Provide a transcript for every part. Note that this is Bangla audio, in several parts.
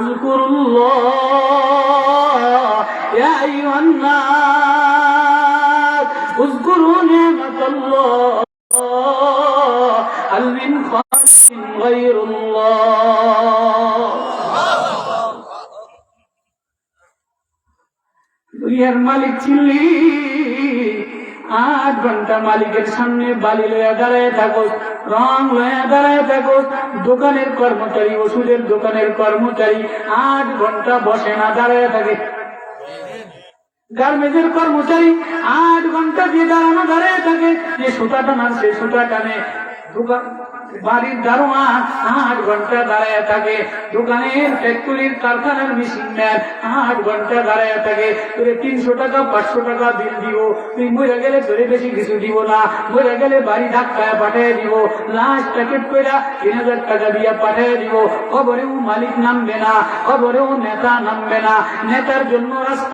اذكروا الله يا أيها الناس اذكروا نعمة الله هل من خالق غير الله দুনিয়ার মালিক ছিলি ঘণ্টা মালিকের সামনে বালি লয়া দাঁড়ায় থাকো, রং লয়া দাঁড়ায় থাকো। দোকানের কর্মচারী, ওষুধের দোকানের কর্মচারী আট ঘণ্টা বসে না দাঁড়ায় থাকে। গার্মেজের কর্মচারী আট ঘণ্টা দিয়ে দাঁড়ানো দাঁড়ায় থাকে, যে সুতা টানার সে সুতা টানে বাড়ির দারোয়ান আট ঘণ্টা দাঁড়ায় থাকে দোকানের ফ্যাক্টরির কারখানার মেশিন ম্যান আট ঘণ্টা দাঁড়ায় থাকে তোরে তিনশো টাকা পাঁচশো টাকা বিল দিব তুই মরে গেলে তোরে বেশি কিছু দিব না মরে গেলে বাড়ি ধাক্কায় পাঠিয়ে দিব লাস্ট প্যাকেট কইরা তিন হাজার টাকা দিয়ে পাঠিয়ে দিব খবরেও মালিক নামবে না খবরেও নেতা নামবে না নেতার জন্য রাস্তা প্রায়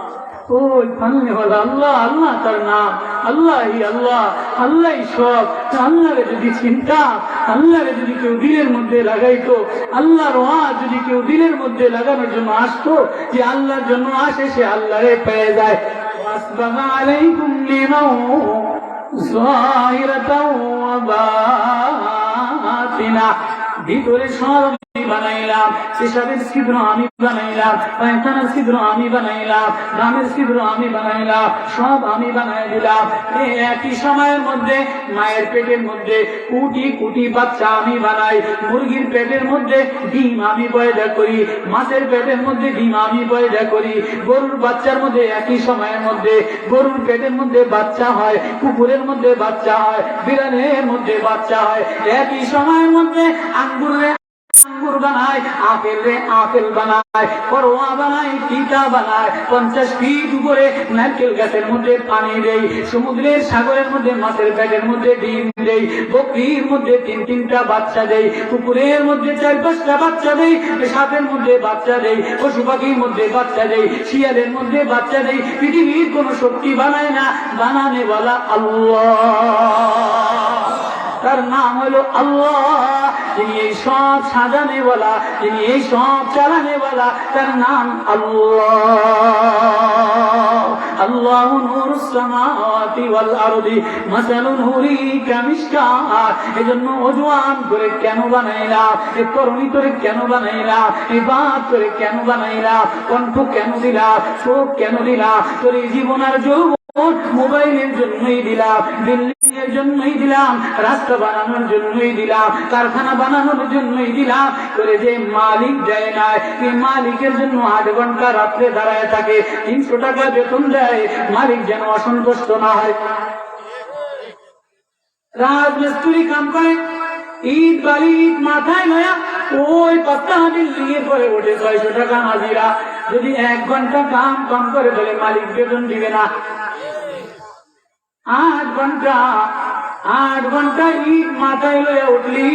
ওই হল আল্লাহ আল্লাহ তার নাম। আল্লাহ আল্লাহ আল্লাহ সব। আল্লাহরে যদি চিন্তা, আল্লাহরে যদি কেউ দিলের মধ্যে লাগাইতো, আল্লাহর যদি কেউ দিলের মধ্যে লাগানোর জন্য আসতো, যে আল্লাহর জন্য আসে সে আল্লাহরে পেয়ে যায়। না ভিতরে সব আমি বানাইলাম পেশাবের ছিদ্র আমি বানাইলাম, পায়খানার ছিদ্র আমি বানাইলাম গ্রামের ছিদ্র আমি বানাইলাম, সব আমি বানাই দিলাম। একই সময়ের মধ্যে, মায়ের পেটের মধ্যে কোটি কোটি বাচ্চা আমি বানাই, মুরগির পেটের মধ্যে ডিম আমি পয়দা করি, মাছের পেটের মধ্যে ডিম আমি পয়দা করি, গরুর বাচ্চার মধ্যে একই সময়ের মধ্যে, গরুর পেটের মধ্যে বাচ্চা হয়, কুকুরের মধ্যে বাচ্চা হয়, বিড়ালের মধ্যে বাচ্চা হয়। একই সময়ের মধ্যে আঙ্গুরে আঙ্গুর বানায়, আপেল রে আপেল বানায় করোয়া বানায় টিকা বানায়, পঞ্চাশ ফিট উপরে নারকেল গাছের মধ্যে পানি দেই সমুদ্রের সাগরের মধ্যে, মাছের পেটের মধ্যে ডিম দেই বকরির মধ্যে তিন তিনটা বাচ্চা দেই কুকুরের মধ্যে চার পাঁচটা বাচ্চা দেই সাপের মধ্যে বাচ্চা দেই পশু পাখির মধ্যে বাচ্চা দেই শিয়ালের মধ্যে বাচ্চা দেই পৃথিবীর কোন শক্তি বানায় না বানানে বলা আল্লাহ। তার নাম হলো আল্লাহ। যিনি এই সব সাজানে বলা যিনি এই সব চালানে বলা, তার নাম আল্লাহ। আল্লাহ নূর ওয়াল আরদি এজন্য অজওয়ান করে কেন বানাইলাম এ করণী করে কেন বানাইলাম এ বাদ করে কেন বানাইলাম কণ্ঠ কেন দিলা? চোখ কেন দিলাম তোর জীবন আর যৌবন মোবাইলের জন্যই দিলাম বিল্ডিং জন্যই দিলাম, রাস্তা বানানোর জন্যই দিলাম, কারখানা বানানোর জন্যই দিলাম, করে যে মালিক দেয় না এই মালিকের জন্য আট ঘণ্টা রাত্রে দাঁড়ায় থাকে, তিনশো টাকা বেতন দেয়, মালিক যেন অসন্তুষ্ট না হয়। রাজমিস্ত্রি কাম করে ঈদ বাড়ি ঈদ মাথায় নয়া ওই পাত্তা হাতির লিগে পরে ওঠে ছয়শো টাকা হাজিরা। যদি এক ঘণ্টা কাম কম করে বলে মালিক বেতন দিবে না আট ঘণ্টা আট ঘণ্টা ঈদ মাথায় লয়ে উঠলি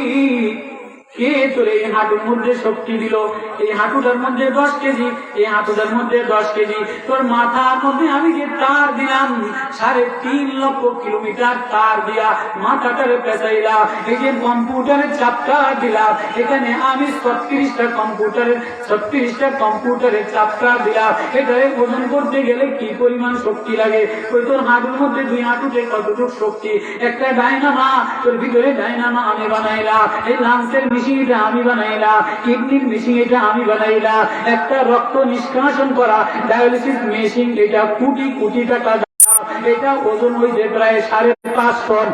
কে তোর এই হাঁটুর মধ্যে শক্তি দিল। এই হাঁটুটার মধ্যে দশ কেজি, এই হাঁটুটার মধ্যে দশ কেজি। তোর মাথার মধ্যে আমি যে তার দিলাম, সাড়ে তিন লক্ষ কিলোমিটার তার দিয়া মাথাটারে পেঁচাইলাম এই যে কম্পিউটারের চাপটা দিলাম এখানে আমি ছত্রিশটা কম্পিউটারের ছত্রিশটা কম্পিউটারের চাপটা দিলাম এটারে ওজন করতে গেলে কি পরিমাণ শক্তি লাগে? ওই তোর হাঁটুর মধ্যে দুই হাঁটুতে কতটুকু শক্তি? একটা ডাইনামা, তোর ভিতরে ডাইনামা আমি বানাইলাম এই লাংসের মেশিন এটা আমি বানাইলা, কিডনির মেশিন এটা আমি বানাইলা, একটা রক্ত নিষ্কাশন করা, ডায়ালিসিস মেশিন, এটা কোটি কোটি টাকা। এটা ওজন হয়েছে প্রায় সাড়ে পাঁচ টন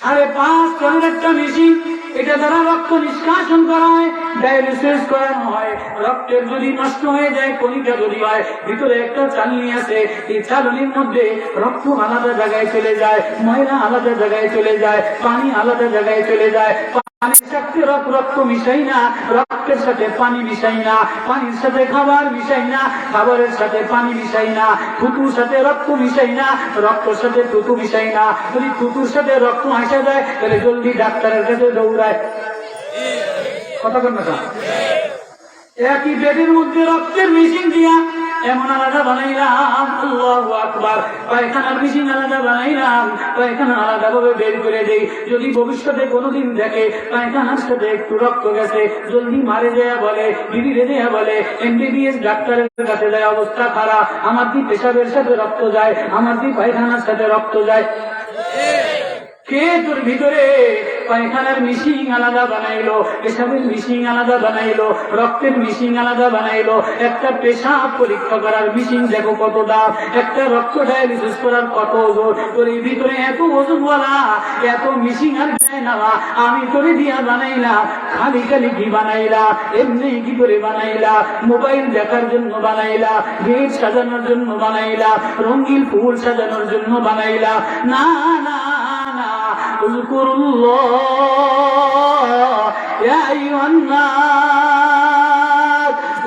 সাড়ে পাঁচ টনের একটা মেশিন এটা দ্বারা রক্ত নিষ্কাশন করা হয় ডায়ালিসিস করানো হয়। রক্তের যদি নষ্ট হয়ে যায় কণিকা যদি হয়, ভিতরে একটা চালনি আছে, এই চালনির মধ্যে রক্ত আলাদা জায়গায় চলে যায়, ময়লা আলাদা জায়গায় চলে যায়, পানি আলাদা জায়গায় চলে যায় পানি মিশাই না পানির সাথে খাবার খাবারের সাথে পানি মিশাই না, থুতুর সাথে রক্ত মিশাই না সাথে মিশাই না। থুতুর সাথে রক্ত তাহলে জলদি ডাক্তারের দৌড়ায়। একই বেডের মধ্যে রক্তের মেশিন দিয়া এমন আলাদা বানাইলাম, আল্লাহ আকবার। পায়খানার মেশিন আলাদা বানাইলাম, পায়খানা আলাদা ভাবে বের করে দেই। যদি ভবিষ্যতে কোনোদিন দেখে পায়খানার সাথে একটু রক্ত গেছে, জলদি মারে দেয়া বলে বিবিরে দেয়া বলে, এমবিবিএস ডাক্তারের কাছে যায়, অবস্থা খারাপ, আমার কি পেশাবের সাথে রক্ত যায়, আমার কি পায়খানার সাথে রক্ত যায়? কে তোর ভিতরে? পায়খানার মিশিং আলাদা বানাইলো পেশাবের মিশিং আলাদা বানাইলো, রক্তের মিশিং আলাদা বানাইলো, একটা পেশাব পরীক্ষা করার মিশিং দেখো কত দাম, একটা রক্ত ডায়ালিসিস করার কত ওজন, তোর এই ভিতরে এত ওজন বলা এত মিশিং আর আমি তোরে দিয়া বানাইলাম, খালি খালি কি বানাইলাম, এমনি কি করে বানাইলা মোবাইল দেখার জন্য বানাইলা গেট সাজানোর জন্য বানাইলা রঙিন ফুল সাজানোর জন্য বানাইলাম না না না اذكروا الله يا أيها الناس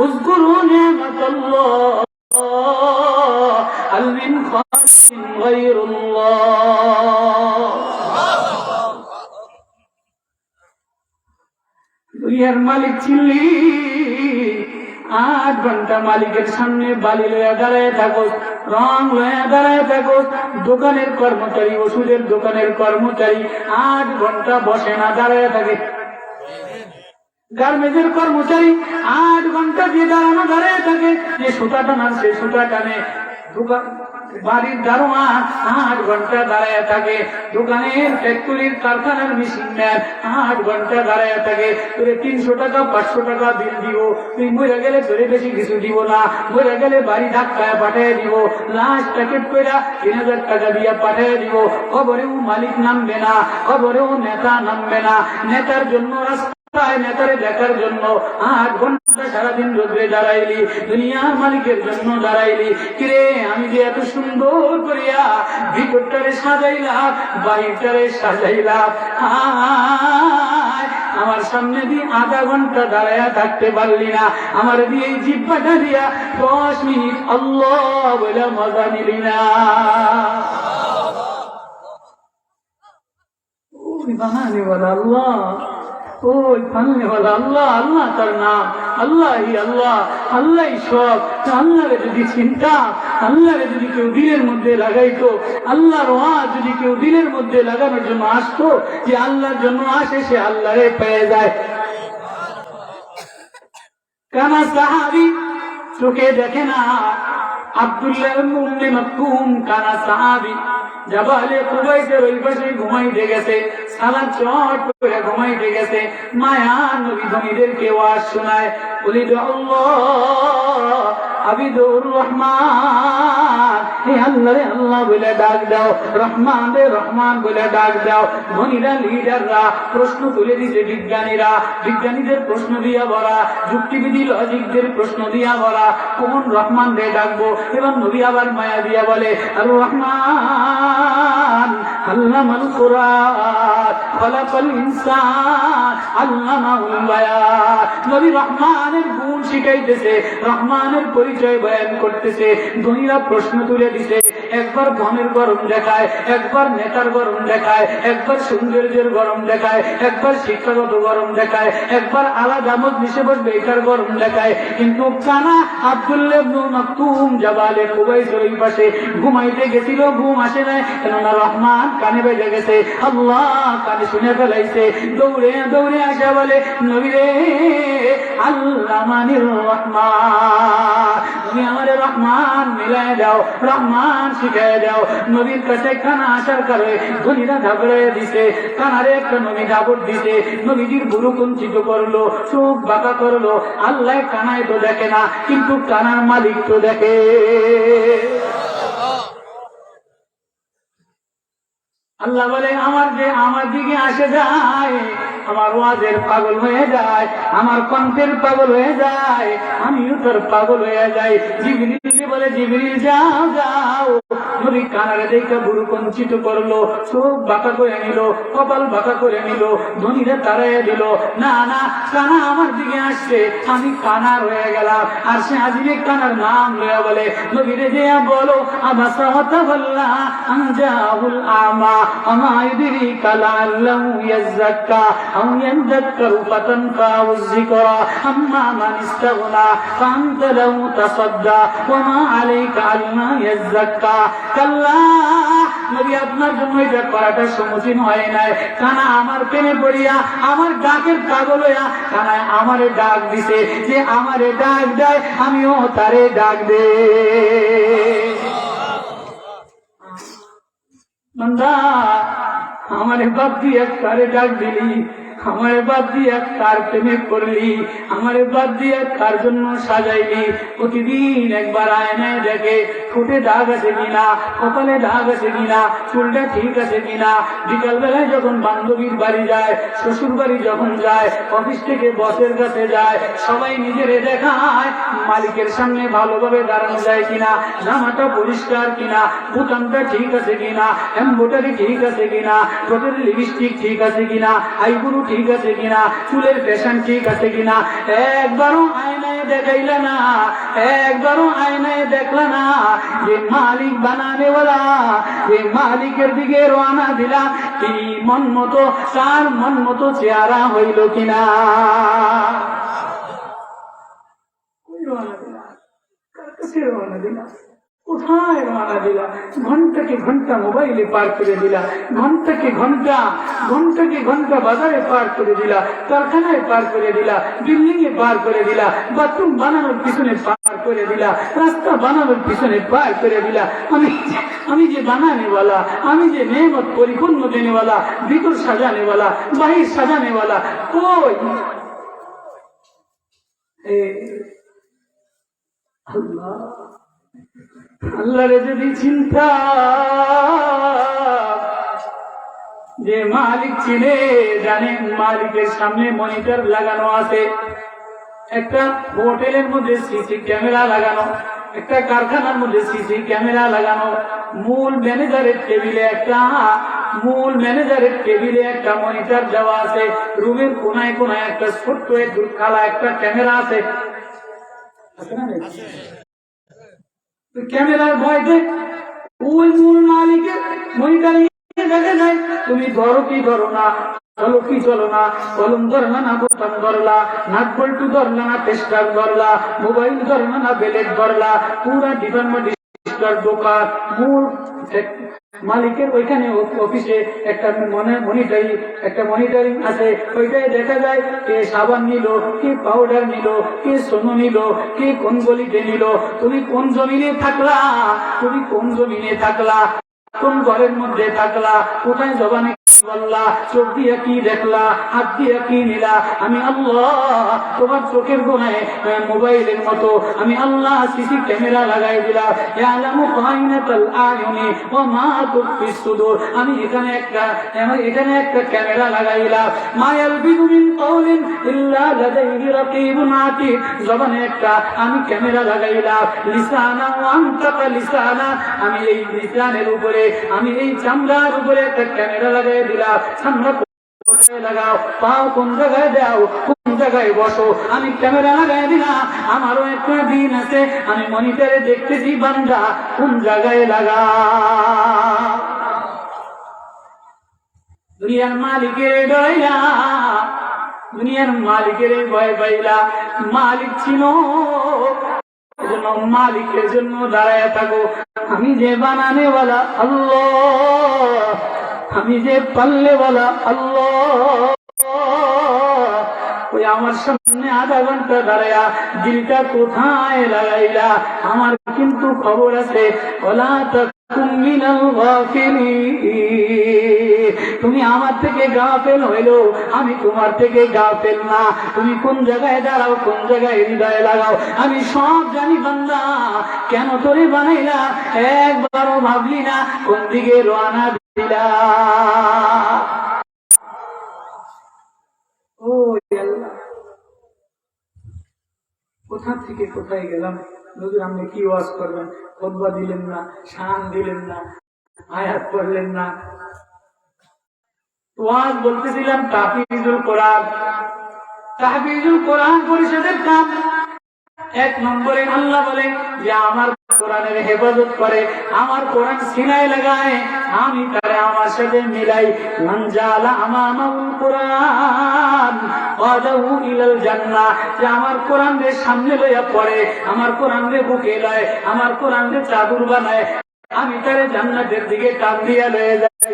اذكروا نعمة الله هل من خالق غير الله দুনিয়ার মালিক ছিলি আট ঘন্টা মালিকের সামনে বালি লয়া দাঁড়ায় থাকো রং লয়া দাঁড়ায় থাকো দোকানের কর্মচারী, ওষুধের দোকানের কর্মচারী, আট ঘণ্টা বসে না দাঁড়ায় থাকে। গার্মেজের কর্মচারী আট ঘণ্টা যে দাঁড়ানো দাঁড়ায় থাকে, যে সুতা টানার সে সুতা টানে। দোকান বাড়ির দারোয়ান আট ঘণ্টা দাঁড়ায় থাকে। দোকানের ফ্যাক্টরির কারখানার মেশিন ম্যান আট ঘণ্টা দাঁড়ায় থাকে। তোরে তিনশো টাকা, পাঁচশো টাকা বিল দিব। তুই মরে গেলে তোরে বেশি কিছু দিব না। মরে গেলে বাড়ি ধাক্কায় পাঠিয়ে দিব। লাস্ট প্যাকেট করে তিন হাজার টাকা দিয়ে পাঠিয়ে দিব। খবরেও মালিক নামবে না, খবরেও নেতা নামবে না। নেতার জন্য রাস্তা নেতারে দেখার জন্য আট ঘণ্টা সারাদিন দাঁড়াইলি দুনিয়ার মালিকের জন্য দাঁড়াইলি। কিরে, আমি যে এত সুন্দর করিয়া ভিতরটারে বাড়িটারে আমার সামনে দিয়ে আধা ঘণ্টা দাঁড়াইয়া থাকতে পারলি না। আমার দিয়ে জিব্বাটা দিয়া দশ মিনিট আল্লাহ বলে মজা নিলি না। আল্লাহ। ওই আল্লাহ আল্লাহ তার নাম। আল্লাহ আল্লাহ আল্লাহ সব। আল্লাহরে যদি চিন্তা, আল্লাহরে যদি কেউ মধ্যে লাগাইতো, আল্লাহর যদি কেউ মধ্যে লাগানোর জন্য আসতো, যে আল্লাহর জন্য আসে সে আল্লাহরে পেয়ে যায়। কানা সাহাবি চোখে দেখে না। আব্দুল্লাহ কানা সাহাবি জাবালে কুবাইতে ওই পাশে ঘুমাইতে গেছে সালা চট করে ঘুমাইতে গেছে মায়া নবী ধনীদেরকে ওয়াজ শোনায়, বলি আল্লাহ আবিদুর রহমান। আল্লাহ বলে ডাক দাও। রহমান রে রহমান বলে ডাক দাও। ধনীরা লিডাররা প্রশ্ন তুলে দিছে বিজ্ঞানীরা। বিজ্ঞানীদের প্রশ্ন দিয়া ভরা, যুক্তিবিধি লজিকদের প্রশ্ন দিয়া ভরা। কোন রহমান রে ডাকবো? এবং নবী আবার মায়া দিয়া বলে, আর রহমান আল্লামাল একবার ধনের গরম দেখায়, একবার নেতার গরম দেখায়, একবার সৌন্দর্যের গরম দেখায়, একবার শিক্ষাগত গরম দেখায়, একবার আলাদা মজলিসে বসবে এটার গরম দেখায়। কিন্তু কানা জাবালে পাশে ঘুমাইতে গেছিল, ঘুম আসে নাই। কেননা রহমান কানে বেজে গেছে, আল্লাহ কানে শুনে ফেলাইছে। দৌড়ে দৌড়ে আসা বলে নবীরে আল্লাহ মানির রহমান। তুমি আমার রহমান মিলাই দাও, রহমান শিখাই দাও। নবীর কাছে খানা আসার কারণে ধনীরা ঝগড়ে দিছে, কানারে একটা নবী দাবট দিছে। নবীজির বুড়ো কঞ্চিত করল, চোখ বাঁকা করল, আল্লাহ কানায় তো দেখে না, কিন্তু কানার মালিক তো দেখে। আল্লাহ বলে, আমার যে আমার দিকে আসে যায়, আমার ওয়াজের পাগল হয়ে যায়, আমার কণ্ঠের পাগল হয়ে যায়, আমিও তোর পাগল হয়ে যাই। জিবরিল বলে, জিবরিল, যাও যাও। নবী কানারে দেখে বুড়ো কঞ্চিত করল, চোখ বাঁকা করে নিল, কপাল বাঁকা করে নিল, ধনীরা তারাই দিল, না না, কানা আমার দিকে আসছে, আমি কানা রয়ে গেলাম। আর সে আজিবে কানার নাম লয়া বলে, নবীরে যে বলো আবাসা হতা বললা আমা। وما يدريك لعله يزكى أو يذكر فتنفعه الذكرى أما من استغنى فأنت له تصدى وما عليك ألا يزكى كلا নবী আপনার জন্য এটা করাটা সমুচীন হয় নাই কানা আমার পেনে পড়িয়া আমার ডাকের পাগল হইয়া কানায় আমারে ডাক দিছে যে আমারে ডাক দেয় আমিও তারে ডাক দেয় নন্দা আমারে বাদ দিয়ে এক তারে ডাক দিলি, আমারে বাদ দিয়ে কার প্রেমে করলি আমারে বাদ দিয়ে কার জন্য সাজাইলি, প্রতিদিন একবার আয়নায় দেখে ঠোঁটে দাগ আছে কিনা, কপালে দাগ আছে কিনা, চুলটা ঠিক আছে কিনা? বিকাল বেলায় যখন বান্ধবীর বাড়ি যায়, শ্বশুর বাড়ি যখন যায়, অফিস থেকে বসের কাছে যায়, সবাই নিজেরে দেখায়, মালিকের সামনে ভালোভাবে দাঁড়ানো যায় কিনা, জামাটা পরিষ্কার কিনা, বোতামটা ঠিক আছে কিনা এম্বোটারি ঠিক আছে কিনা ঠোঁটের লিপস্টিক ঠিক আছে কিনা আইগুরু ঠিক আছে কিনা, চুলের ফ্যাশন ঠিক আছে কিনা, একবারও আয়নায় দেখাইলে না, একবারও আয়নায় দেখলা না যে মালিক বানানে বলা যে মালিকের দিকে রওনা দিলা তিনি মন মতো, তার মন মতো চেহারা হইল কিনা? রওনা দিলা? কার দিলা? কোথায় রওনা দিলা। ঘন্টাকে ঘণ্টা মোবাইলে পার করে দিলা। ঘন্টাকে ঘণ্টা ঘন্টাকে ঘণ্টা বাজারে পার করে দিলা। কারখানায় পার করে দিলা। বিল্ডিং এ পার করে দিলা। বাথরুম বানানোর পিছনে পার করে দিলা। রাস্তা বানানোর পিছনে পার করে দিলা। আমি আমি যে বানানেওয়ালা, আমি যে মেহমত পরিপূর্ণ দেনেওয়ালা, ভিতর সাজানেওয়ালা, বাহির সাজানেওয়ালা, কই? আল্লাহ। আল্লাহরে যদি চিন্তা, যে মালিক চিনে, জানেন মালিকের সামনে মনিটর লাগানো আছে। একটা হোটেলের মধ্যে সিসি ক্যামেরা লাগানো, একটা কারখানার মধ্যে সিসি ক্যামেরা লাগানো, মূল ম্যানেজারের টেবিলে একটা, মূল ম্যানেজারের টেবিলে একটা মনিটর দেওয়া আছে, রুমের কোনায় কোনায় একটা ছোট্ট কালা একটা ক্যামেরা আছে। আছে না নাকি? ভয় দেখ ওই মূল মালিকের মনিটারিং দেখে নাই তুমি ধরো কি ধরো না চলো কি চলো না, কলম ধরলা না বোতাম ধরলা নাক বল্টু ধরলা না পেস্টার ধরলা মোবাইল ধরলা না বেলেট ধরলা পুরা ডিপার্টমেন্ট দোকান, মূল মালিকের ওইখানে অফিসে একটা মনে মনিটারিং একটা মনিটারিং আছে। ওইটাই দেখা যায় কে সাবান নিল, কি পাউডার নিল, কি সোনো নিল, কি কোন গলিতে নিল, তুমি কোন জমিনে থাকলা? তুমি কোন জমিনে থাকলা? কোন ঘরের মধ্যে থাকলা? কোথায় জবানে চোখ দিয়ে কি দেখলা, হাত দিয়ে কি নিলা? আমি আল্লাহ, তোমার চোখের গোনায় মোবাইলের মতো। আমি আল্লাহ, সিসি ক্যামেরা লাগাই দিলাম আমি এখানে একটা এখানে একটা ক্যামেরা লাগাইলাম মা ইয়ালবিদু কওলিন ইল্লা লাদাইহি রাকিবুন আতীদ জবানে একটা, আমি ক্যামেরা লাগাইলাম লিসানা ওয়া লিসানা। আমি এই লিসানের উপরে, আমি এই চামড়ার উপরে একটা ক্যামেরা লাগাই কোথায় লাগাও, পাও কোন জায়গায় দাও, কোন জায়গায় বসো। আমি ক্যামেরা লাগাই আমারও একটা দিন আছে। আমি দেখতেছি কোন জায়গায় লাগা দুনিয়ার মালিকের ডয়লা দুনিয়ার মালিকের ভয় পাইলা। মালিক ছিল মালিকের জন্য দাঁড়ায় থাকো। আমি যে বানানেওয়ালা, আল্লাহ। আমি যে পাল্লেওয়ালা আল্লাহ। ওই আমার সামনে আধা ঘণ্টা দাঁড়ায়া দিলটা কোথায় লাগাইলা? আমার কিন্তু খবর আছে। তুমি আমার থেকে গাফেল হইল, আমি তোমার থেকে গাফেল না। তুমি কোন জায়গায় দাঁড়াও, কোন জায়গায় হৃদয়ে লাগাও? আমি সব জানি বান্দা, কেন তোরে বানাইলা? একবারও ভাবলি না, কোন দিকে রোয়ানা কোথা থেকে কোথায় গেলাম? নজর আপনি কি ওয়াজ করবেন? খোদবা দিলেন না, শান দিলেন না, আয়াত করলেন না। ওয়াজ বলতেছিলাম তাহফিজুল কোরআন। তাহফিজুল কোরআন পরিষদের কাম এক নম্বরে আল্লাহ বলে যে, আমার কোরআনের হেফাজত করে, আমার কোরআন সিনায় লাগায়, আমি তারে আমার সাথে মিলাই আমার কোরআন রে সামনে লইয়া পড়ে, আমার কোরআন রে বুকে লয়, আমার কোরআন রে চাদর বানায়, আমি তারে জান্নাতের দিকে টান দিয়া লয়ে যাই।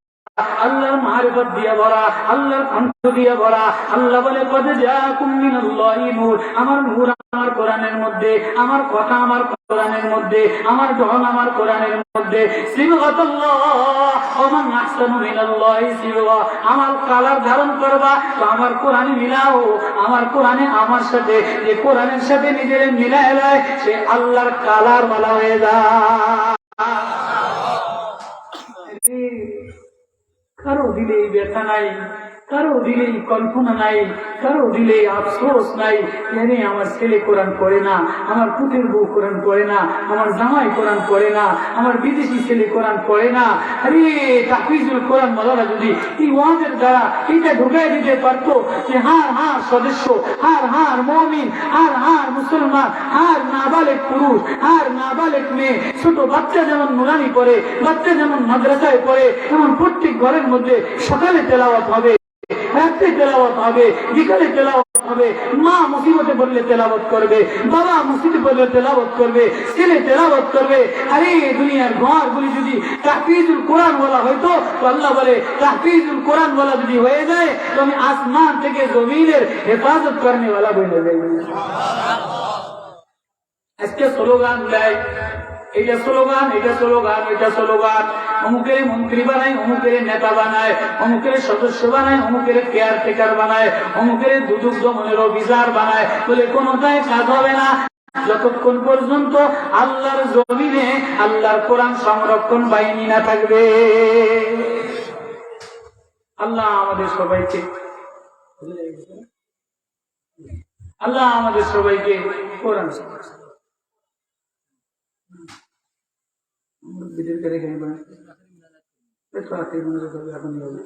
আল্লাহর মারিফত দিয়া ভরা, আল্লাহর কণ্ঠ দিয়া ভরা। আল্লাহ বলে যা নূর। আমার নূর আমার কোরআনের মধ্যে, আমার কথা আমার কোরআনের মধ্যে, আমার আমার কোরআনের মধ্যে। আমার কালার ধারণ করবা তো আমার কোরআনে মিলাও। আমার কোরআনে আমার সাথে, যে কোরআনের সাথে নিজের মিলায় লয় সে আল্লাহর কালার বলা হয়ে যায়। কারও দিলেই ব্যথা নাই কারও দিলেই কল্পনা নাই, কারও দিলেই আফসোস নাই জানি আমার ছেলে কোরআন পড়ে না, আমার পুতের বউ কোরআন পড়ে না, আমার জামাই কোরআন পড়ে না, আমার বিদেশি ছেলে কোরআন পড়ে না। আরে তাফিজুল কোরআন মালারা যদি এই ওয়াজের দ্বারা এটা ঢুকাই দিতে পারতো যে হার হার সদস্য হার হার মমিন, হার হার মুসলমান, হার নাবালেক পুরুষ, হার নাবালেক মেয়ে, ছোট বাচ্চা যেমন নুরানি পড়ে, বাচ্চা যেমন মাদ্রাসায় পড়ে এমন প্রত্যেক ঘরের মধ্যে সকালে তেলাওয়াত হবে। রাত্রে তেলাওয়াত হবে, বিকালে তেলাওয়াত হবে, মা মুসিবতে বললে তেলাওয়াত করবে, বাবা মুসিবতে বললে তেলাওয়াত করবে, ছেলে তেলাওয়াত করবে। আরে, দুনিয়ার ঘর গুলি যদি তাহফিজুল কোরআন বলা হয়তো আল্লাহ বলে, তাহফিজুল কোরআন বলা যদি হয়ে যায়, তো আমি আসমান থেকে জমিনের হেফাজত করনে वाला বলে যাই আজকে স্লোগান দেয় এটা স্লোগান এটা স্লোগান এটা স্লোগান। অমুকের মন্ত্রী বানায়, অমুকের নেতা বানায়, অমুকের সদস্য বানায়, অমুকের কেয়ার টেকার বানায়, অমুকের দুদুক দমনের অফিসার বানায়। বলে কোনোটাই কাজ হবে না। যতক্ষণ পর্যন্ত আল্লাহর জমিনে, আল্লাহর কোরআন সংরক্ষণ বাহিনী না থাকবে। আল্লাহ আমাদের সবাইকে আল্লাহ আমাদের সবাইকে কোরআন বিদের করে গেলে একটু আগে মনোযোগ হবে এখন হবে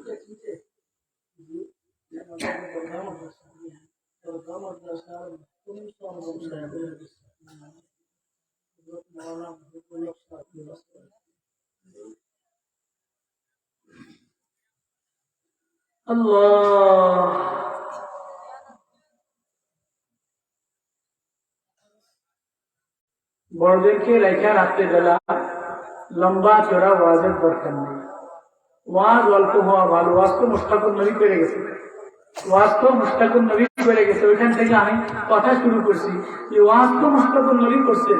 আল্লাহ। বড়দেরকে রেখা রাখতে বেলা লম্বা চড়া ওয়াজের দরকার নেই। ওয়াজ অল্প হওয়া ভালো, ওয়াজ তো মুস্তাকুর নবী করে গেছে। ওয়াজ তো মুস্তাকুর নবী করে গেছে, ওইখান থেকে আমি কথা শুরু করছি যে ওয়াজ তো মুস্তাকুর নবী করছেন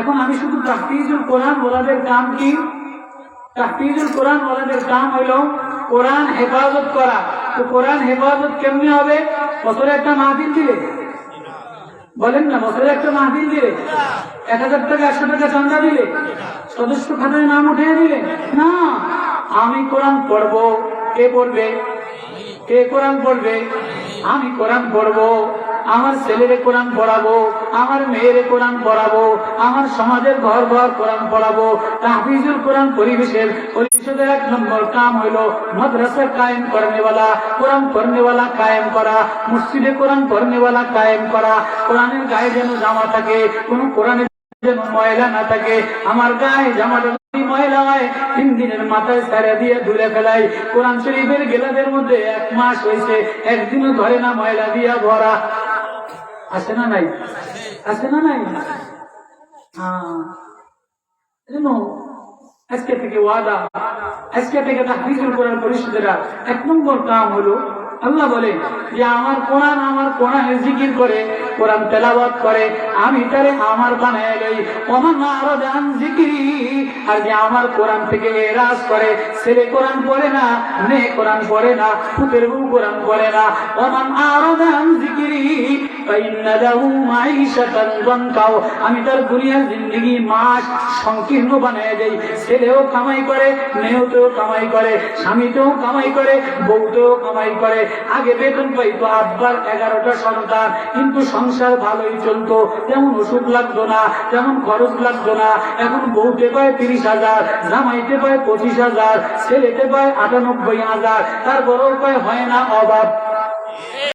এখন আমি শুধু তাহফিজুল কোরআন বলাদের কাম কি? তাহফিজুল কোরআন বলাদের কাম হইল কোরআন হেফাজত করা। তো কোরআন হেফাজত কেমনি হবে? বছরে একটা মাহফিল দিলে। বলেন না বছরে একটা মাহফিল দিলে, এক হাজার টাকা, একশো টাকা চান্দা দিলে, সদস্য খাতায় নাম উঠিয়ে দিলে, না, আমি কোরআন পড়ব, কে পড়বে? কে কোরআন পড়বে? আমি কোরআন পড়ব। আমার ছেলেরে কোরআন পড়াবো, আমার মেয়েরে কোরআন পড়াবো, আমার সমাজের ঘর ঘর কোরআন পড়াবো, তাহফিজুল কোরআন পরিবেশের পরিষদের এক নম্বর কাম হইল মাদ্রাসা কায়েম করনেওয়ালা, কোরআন পড়নেওয়ালা কায়েম করা, মসজিদে কোরআন পড়নেওয়ালা কায়েম করা, কোরআনের গায়ে যেন জামা থাকে, কোন কোরআনের যেন ময়লা না থাকে, আমার গায়ে জামাটা ময়লা কোরআন শরীফের গেলাদের মধ্যে এক মাস হয়েছে, একদিনও ধরে না ময়লা দিয়া ভরা। আছে না নাই আছে না নাই হ্যাঁ আজকে থেকে ওয়াদা আজকে থেকে তাহফিজুল কোরআন পরিষদেরা এক নম্বর কাম হলো আল্লাহ বলে যে আমার কোরআন আমার কোরআনে জিকির করে কোরআন তেলাওয়াত করে আমি তারে আমার বানায় জিকিরি আর যে আমার কোরআন থেকে এরাজ করে ছেলে কোরআন পড়ে না মেয়ে কোরআন পড়ে না পুতের বউ কোরআন পড়ে না ওমান আরও জান জিকিরি আমি তার দুনিয়ার জিন্দগি মাস সংকীর্ণ বানায় দেই। ছেলেও কামাই করে, মেয়েতেও কামাই করে, স্বামীতেও কামাই করে, বউতেও কামাই করে। আগে বেতন পাইতো, আব্বার এগারোটা সন্তান। কিন্তু সংসার ভালোই চলতো। তেমন ওষুধ লাগতো না, তেমন খরচ লাগতো না। এখন বউতে পায় তিরিশ হাজার, জামাইতে পায় পঁচিশ হাজার, ছেলেতে পায় আটানব্বই হাজার। তারপরেও পায় হয় না অভাব।